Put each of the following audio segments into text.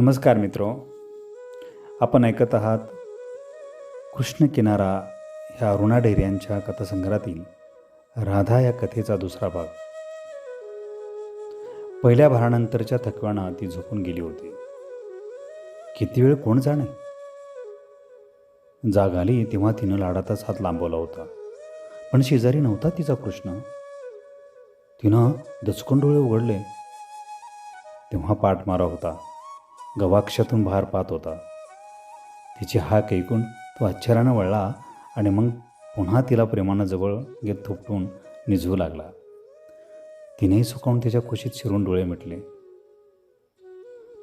नमस्कार मित्रो आपण ऐकत आहात कृष्ण किनारा ह्या अरुणा ढेरे यांच्या कथासंग्रहातील राधा या कथेचा दुसरा भाग. पहिल्या भारानंतरच्या थकवानं ती झोपून गेली होती. किती वेळ कोण जाणे? जाग आली तेव्हा तिनं लाडातच हात लांबवला होता. पण शेजारी नव्हता तिचा कृष्ण. तिनं दचकून डोळे उघडले. तेव्हा पाठ मारा होता. गवाक्षातून बाहेर पाहत होता. तिची हाक ऐकून तो आश्चर्यानं वळला आणि मग पुन्हा तिला प्रेमानं जवळ घेत थोपटून निझू लागला. तिनेही सुकावून त्याच्या खुशीत शिरून डोळे मिटले.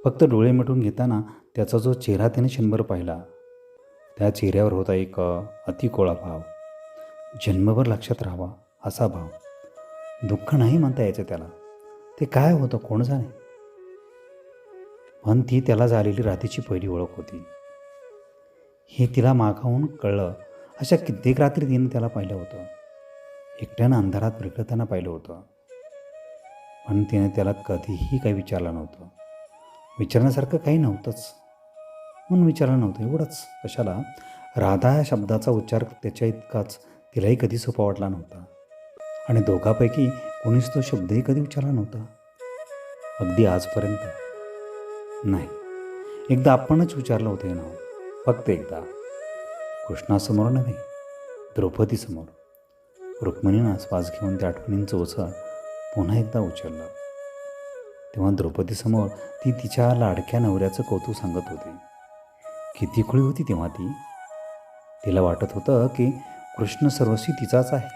फक्त डोळे मिटून घेताना त्याचा जो चेहरा त्याने क्षणभर पाहिला त्या चेहऱ्यावर होता एक अतिकोळा भाव. जन्मभर लक्षात राहावा असा भाव. दुःख नाही म्हणता यायचं त्याला. ते काय होतं? कोण जाणे? पण ती त्याला झालेली रात्रीची पहिली ओळख होती. हे तिला मागाहून कळलं. अशा कित्येक रात्री तिनं त्याला पाहिलं होतं. एकट्यानं अंधारात बिरकताना पाहिलं होतं. पण तिने त्याला कधीही काही विचारलं नव्हतं. विचारण्यासारखं काही नव्हतंच. म्हणून विचारलं नव्हतं. एवढंच. कशाला? राधा या शब्दाचा उच्चार त्याच्या इतकाच. तिलाही कधी सोपा वाटला नव्हता. आणि दोघापैकी कोणीच तो शब्दही कधी उच्चारला नव्हता. अगदी आजपर्यंत. नाही. एकदा आपणच विचारलं होतं हे नाव. फक्त एकदा. कृष्णासमोर नव्हे द्रौपदीसमोर. रुक्मिणीनं श्वास घेऊन त्या आठवणींचं ओझं पुन्हा एकदा उचललं. तेव्हा द्रौपदीसमोर ती तिच्या लाडक्या नवऱ्याचं कौतुक सांगत होती. किती खुळी होती तेव्हा ती. तिला वाटत होतं की कृष्ण सर्वस्वी तिचाच आहे.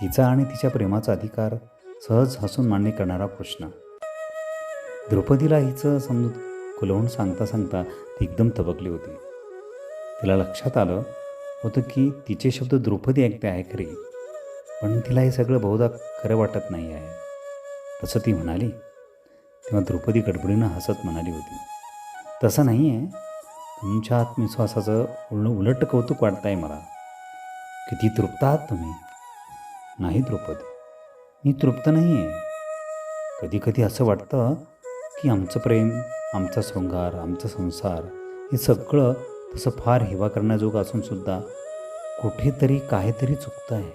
तिचा आणि तिच्या प्रेमाचा अधिकार सहज हसून मान्य करणारा कृष्ण. द्रौपदीला हिचं समजूत खुलवून सांगता सांगता ती एकदम तबकली होती. तिला लक्षात आलं होतं की तिचे शब्द द्रौपदी ऐकते आहे खरी पण तिला हे सगळं बहुधा खरं वाटत नाही आहे. तसं ती म्हणाली. तेव्हा द्रौपदी गडबडीनं हसत म्हणाली होती. तसं नाही आहे. तुमच्या आत्मविश्वासाचं उल उलट कौतुक वाटतं आहे मला. किती तृप्त आहात तुम्ही? नाही द्रौपदी. मी तृप्त नाही आहे कधी कधी असं वाटतं की आमचं प्रेम आमचा शृंगार आमचा संसार हे सगळं तसं फार हेवा करण्याजोगं असूनसुद्धा कुठेतरी काहीतरी चुकतं आहे.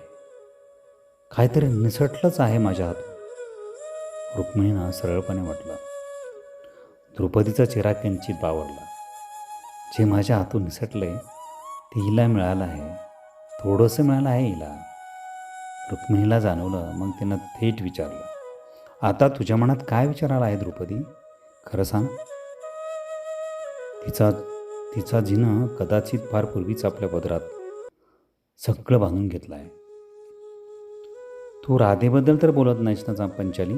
काहीतरी निसटलंच आहे माझ्या हातून. रुक्मिणीनं सरळपणे म्हटलं द्रौपदीचा चेहरा किंचित बावरला जे माझ्या हातून निसटले ते हिला मिळालं आहे. थोडंसं मिळालं आहे हिला. रुक्मिणीला जाणवलं मग तिनं थेट विचारलं आता तुझ्या मनात काय विचार आला आहे द्रौपदी? खरं सांग. तिचा तिचा जिनं कदाचित फार पूर्वीच आपल्या पदरात सगळं बांधून घेतलं आहे तू राधेबद्दल तर बोलत नाहीस ना पंचाली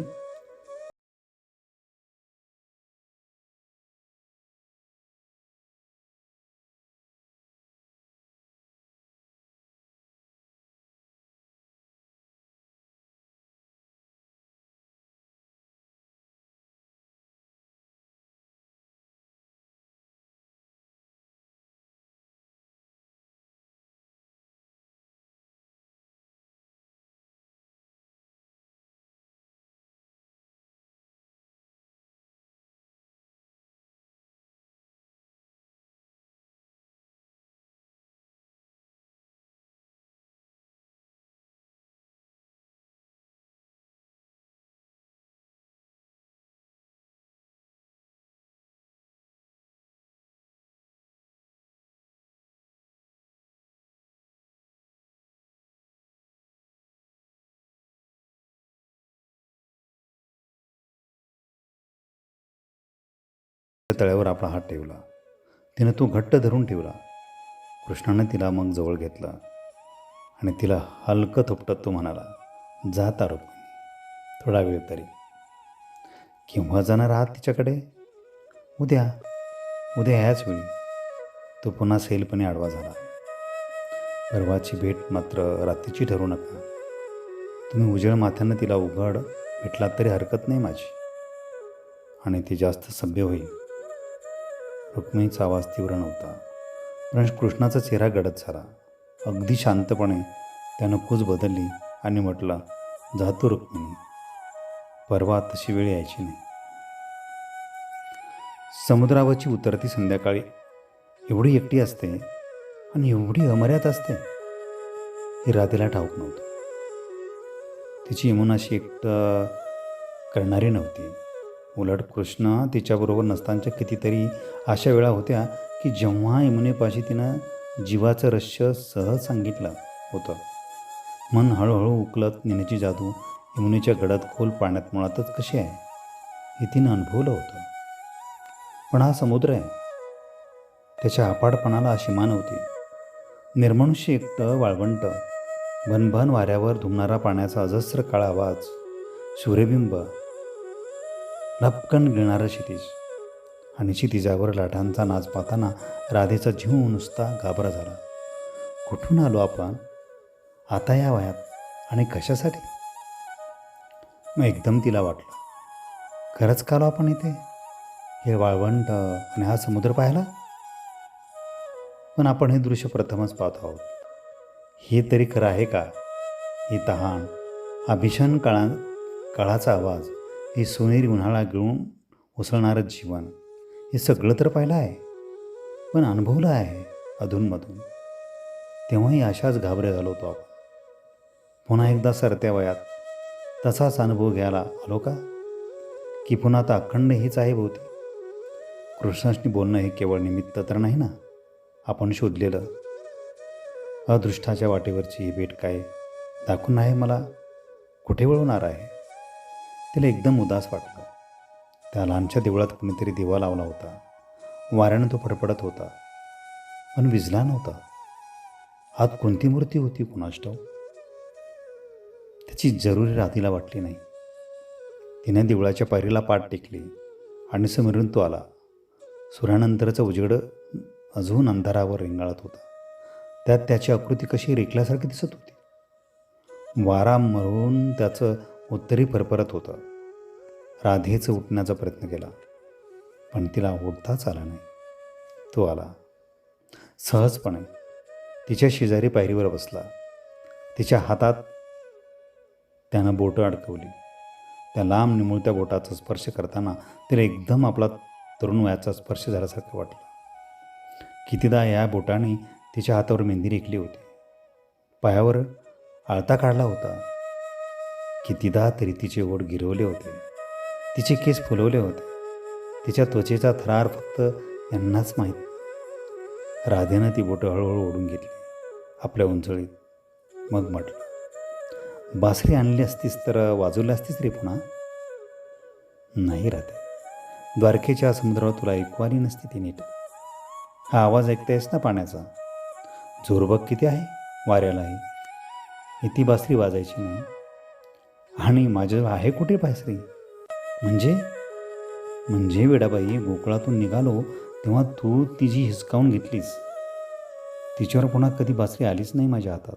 तळ्यावर आपला हात ठेवला. तिनं तो घट्ट धरून ठेवला. कृष्णानं तिला मग जवळ घेतलं आणि तिला हलकं थोपटत तो म्हणाला जात तारुक थोडा वेळ तरी. केव्हा जाणार आहात तिच्याकडे? उद्या. उद्या ह्याच वेळी. तो पुन्हा सैलपणे आडवा झाला. परवाची भेट मात्र रात्रीची ठरू नका. तुम्ही उजेड माथ्यानं तिला उघड भेटलात तरी हरकत नाही माझी. आणि ती जास्त सभ्य होईल. रुक्मिणीचा आवाज तीव्र नव्हता. पण कृष्णाचा चेहरा गडद झाला. अगदी शांतपणे त्यानं कूच बदलली आणि म्हटला जातो रुक्मिणी. परवा तशी वेळ यायची नाही. समुद्रावरची उतरती संध्याकाळी एवढी एकटी असते आणि एवढी अमर्याद असते हे राधेला ठाऊक नव्हतं. तिची यमुनाशी एकटं करणारी नव्हती. उलट कृष्ण तिच्याबरोबर नसतानाच्या कितीतरी अशा वेळा होत्या की जेव्हा यमुनेपाशी तिनं जीवाचं रहस्य सहज सांगितलं होतं. मन हळूहळू उकलत नेण्याची जादू यमुनेच्या गडात खोल पाण्यात मुळातच कशी आहे? हे तिनं अनुभवलं होतं. पण हा समुद्र आहे. त्याच्या अपाडपणाला सीमा नव्हती निर्मनुष्य एकटं वाळवंट भनभन वाऱ्यावर धुमणारा पाण्याचा अजस्र काळा आवाज सूर्यबिंब लपकन गिळणारं क्षितिज. आणि क्षितिजावर लाटांचा नाच पाहताना राधेचा जीव नुसता घाबरा झाला. कुठून आलो आपण? आता या वयात? आणि कशासाठी? मग एकदम तिला वाटलं. खरंच का आलो आपण इथे? हे वाळवंट आणि हा समुद्र पाहायला? पण आपण हे दृश्य प्रथमच पाहत आहोत. हे तरी खरं आहे का? ही तहान हा भीषण काळा काळाचा आवाज. ही सोनेरी उन्हाळा गिळून उसळणारं जीवन हे सगळं तर पाहिलं आहे पण अनुभवलं आहे अधूनमधून. तेव्हाही अशाच घाबरे झालो होतो आपण. पुन्हा एकदा सरत्या वयात तसाच अनुभव घ्यायला आलो का? की पुन्हा आता अखंड हेच आहे भोवती. कृष्णाशी बोलणं हे केवळ निमित्त तर नाही ना? आपण शोधलेलं. अदृष्टाच्या वाटेवरची ही भेट काय? दाखवून आहे मला? कुठे वळवणार आहे? तिला एकदम उदास वाटलं. त्या लहानच्या देवळात कुणीतरी दिवा लावला होता. वाऱ्यानं तो फडफडत होता. पण विजला नव्हता. आत कोणती मूर्ती होती कुणाष्टव? त्याची जरुरी रातीला वाटली नाही. तिने देवळाच्या पायरीला पाठ टेकली आणि समोरून तो आला. सूर्यानंतरचं उजेड अजून अंधारावर रेंगाळत होता. त्यात त्याची आकृती कशी रेखल्यासारखी दिसत होती. वारा मरून त्याचं उत्तरी परपरत होतं. राधेचं उठण्याचा प्रयत्न केला. पण तिला उठताच आला नाही. तो आला. सहजपणे तिच्या शेजारी पायरीवर बसला. तिच्या हातात त्यानं बोटं अडकवली. त्या लांब निमुळत्या बोटाचा स्पर्श करताना तिला एकदम आपला तरुण वयाचा स्पर्श झाल्यासारखं वाटलं. कितीदा या बोटाने तिच्या हातावर मेहंदी रेखली होती. पायावर आळता काढला होता. कितीदा तरी तिचे ओठ गिरवले होते. तिचे केस फुलवले होते. तिच्या त्वचेचा थरार फक्त यांनाच माहीत. राधेनं ती बोटं हळूहळू ओढून घेतली. आपल्या उंचळीत. मग म्हटलं बासरी आणली असतीस तर वाजवली असतीस रे पुन्हा? नाही राधे. द्वारकेच्या समुद्रावर तुला ऐकवाली नसती ती नीट. हा आवाज ऐकतायस ना पाण्याचा? झोरबग किती आहे? वाऱ्यालाही. ही ती बासरी वाजायची नाही. आणि माझं आहे कुठे पायसरी? म्हणजे? म्हणजे वेडाबाई गोकुळातून निघालो तेव्हा तू तिची हिसकावून घेतलीस. तिच्यावर पुन्हा कधी बासरी आलीच नाही माझ्या हातात.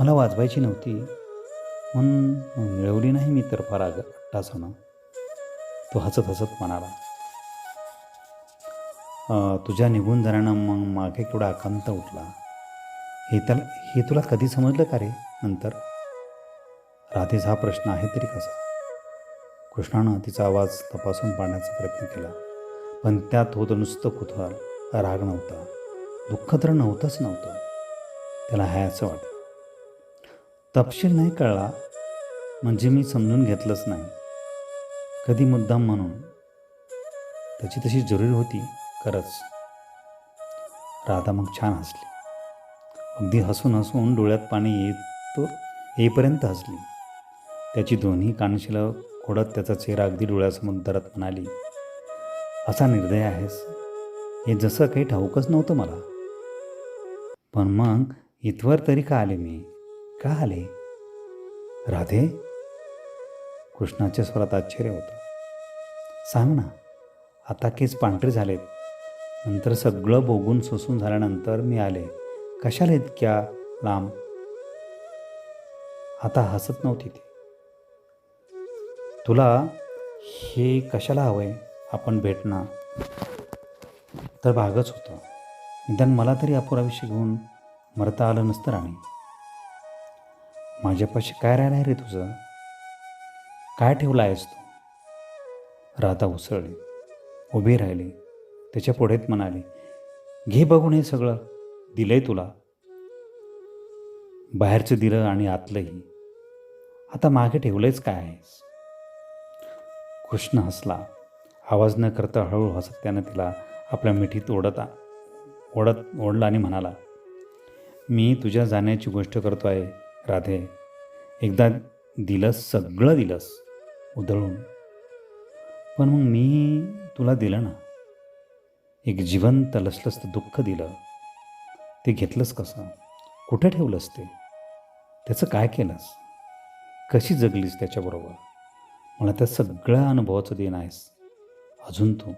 मला वाजवायची नव्हती म्हणून मिळवली नाही मी तर फार आग तो हसत हसत म्हणाला तुझ्या निघून जाण्यानं मग मागे केवढा आकांत उठला. हे त्याला हे तुला कधी समजलं का रे नंतर? राधेचा हा प्रश्न आहे तरी कसा? कृष्णानं तिचा आवाज तपासून पाहण्याचा प्रयत्न केला. पण त्यात होतं नुसतं कुतूहल राग नव्हता. दुःख तर नव्हतंच नव्हतं. त्याला हाय असं वाटलं. तपशील नाही कळला म्हणजे मी समजून घेतलंच नाही. कधी मुद्दाम म्हणून. त्याची तशी जरुरी होती खरंच. राधा मग छान हसली. अगदी हसून हसून डोळ्यात पाणी येतो येईपर्यंत हसली. त्याची दोन्ही कानशिला खोडत त्याचा चेहरा अगदी डोळ्यासमोर धरत म्हणाली असा निर्दय आहेस? हे जसं काही ठाऊकच नव्हतं मला. पण मग इथवर तरी का आले मी? का आले? राधे. कृष्णाच्या स्वरात आश्चर्य होतं. सांग ना आता केस पांढरे झालेत. नंतर सगळं बोगून सोसून झाल्यानंतर मी आले. कशाला इतक्या लांब? आता हसत नव्हती ती. तुला हे कशाला हवं आहे आपण भेटणं. तर भागच होतं. निदान मला तरी अपुराविषयी घेऊन मरता आलं नसतं राणी. माझ्यापाशी काय राहिलं आहे रे तुझं? काय ठेवलं आहेस तू? राधा उसळली. उभी राहिली. त्याच्या पुढेत म्हणाली घे बघून हे सगळं. दिलंय तुला. बाहेरचं दिलं आणि आतलंही. आता मागे ठेवलंच काय आहेस? कृष्ण हसला. आवाज न करता हळूहळू हसत त्यानं तिला आपल्या मिठीत ओढता ओढत ओढला आणि म्हणाला मी तुझ्या जाण्याची गोष्ट करतो आहे राधे. एकदा दिलंस सगळं दिलंस उधळून. पण मग मी तुला दिलं ना? एक जिवंत लसलसतं दुःख दिलं. ते घेतलंस कसं? कुठे ठेवलंस ते? त्याचं काय केलंस? कशी जगलीस त्याच्याबरोबर? मला त्या सगळ्या अनुभवाचं देण आहेस. अजून तू.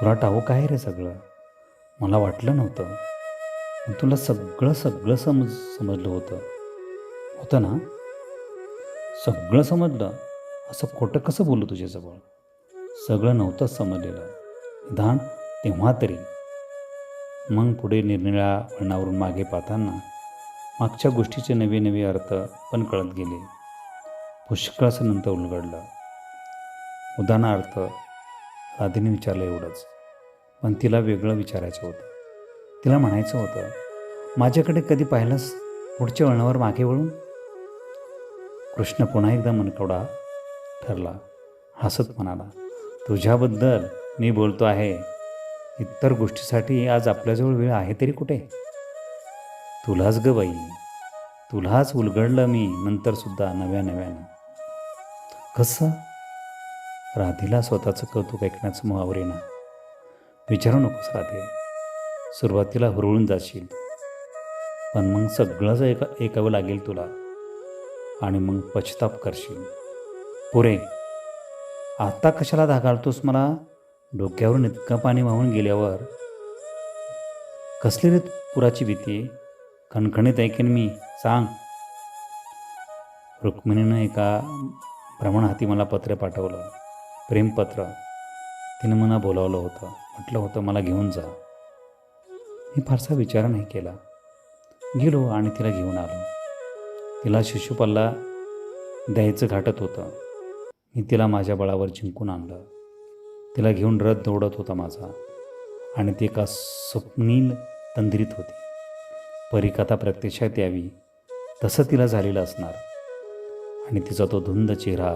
तुला ठाऊक आहे रे सगळं? मला वाटलं नव्हतं. पण तुला सगळं सगळं समज समजलं होतं. होतं ना? सगळं समजलं. असं खोटं कसं बोलू तुझ्याजवळ? सगळं नव्हतंच समजलेलं. निदान तेव्हा तरी. मग पुढे निरनिळ्या वळणावरून मागे पाहताना मागच्या गोष्टीचे नवे नवे अर्थ पण कळत गेले. पुष्कळसं नंतर उलगडलं. उदाहरणार्थ राधेने विचारलं एवढंच पण तिला वेगळं विचारायचं होतं. तिला म्हणायचं होतं माझ्याकडे कधी पाहिलंस पुढच्या वळणावर मागे वळून? कृष्ण पुन्हा एकदा मनकवडा ठरला. हसत म्हणाला तुझ्याबद्दल मी बोलतो आहे. इतर गोष्टीसाठी आज आपल्याजवळ वेळ आहे तरी कुठे? तुलाच ग बाई. तुलाच उलगडलं मी नंतरसुद्धा नव्या नव्यानं. कसं? राधेला स्वतःचं कौतुक ऐकण्याचं मग आवरेना विचारू नकोस राधे. सुरुवातीला हुरळून जाशील. पण मग सगळंच ऐका ऐकावं लागेल तुला. आणि मग पश्चाताप करशील. पुरे आता कशाला धागाळतोस मला? डोक्यावरून इतकं पाणी वाहून गेल्यावर. कसली रे पुराची भीती? खणखणीत ऐकेन मी? सांग. रुक्मिणीनं एका भ्रमण हाती मला पत्र पाठवलं. प्रेमपत्र. तिनं मला बोलावलं होतं. म्हटलं होतं मला घेऊन जा. मी फारसा विचार नाही केला. गेलो आणि तिला घेऊन आलो. तिला शिशुपालला द्यायचं घाटत होतं. मी तिला माझ्या बळावर जिंकून आणलं. तिला घेऊन रथ दौडत होता माझा आणि ती एका स्वप्नील तंद्रीत होती. परिकथा प्रत्यक्षात यावी. तसं तिला झालेलं असणार. आणि तिचा तो धुंद चेहरा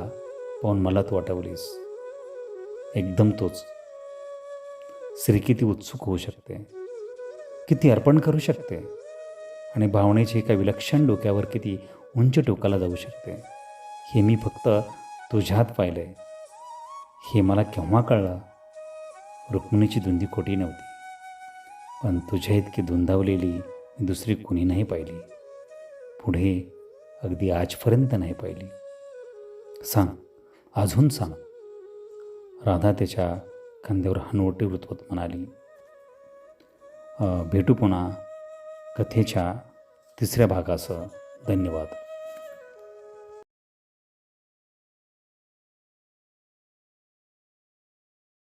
पाहून मला तू वाटवलीस. एकदम तोच. स्त्री किती उत्सुक होऊ शकते. किती अर्पण करू शकते. आणि भावनेचे एका विलक्षण डोक्यावर किती उंच टोकाला जाऊ शकते. हे मी फक्त तुझ्यात पाहिलं आहे हे मला केव्हा कळलं? रुक्मिणीची धुंदी खोटी नव्हती. पण तुझ्या इतकी धुंदावलेली दुसरी कुणी नाही पाहिली. पुढे अगदी आजपर्यंत नाही पाहिली. सांग अजून सांग. राधा त्याच्या खांद्यावर हनवटी वृत्वत म्हणाली भेटू पुन्हा कथेच्या तिसऱ्या भागासह. धन्यवाद.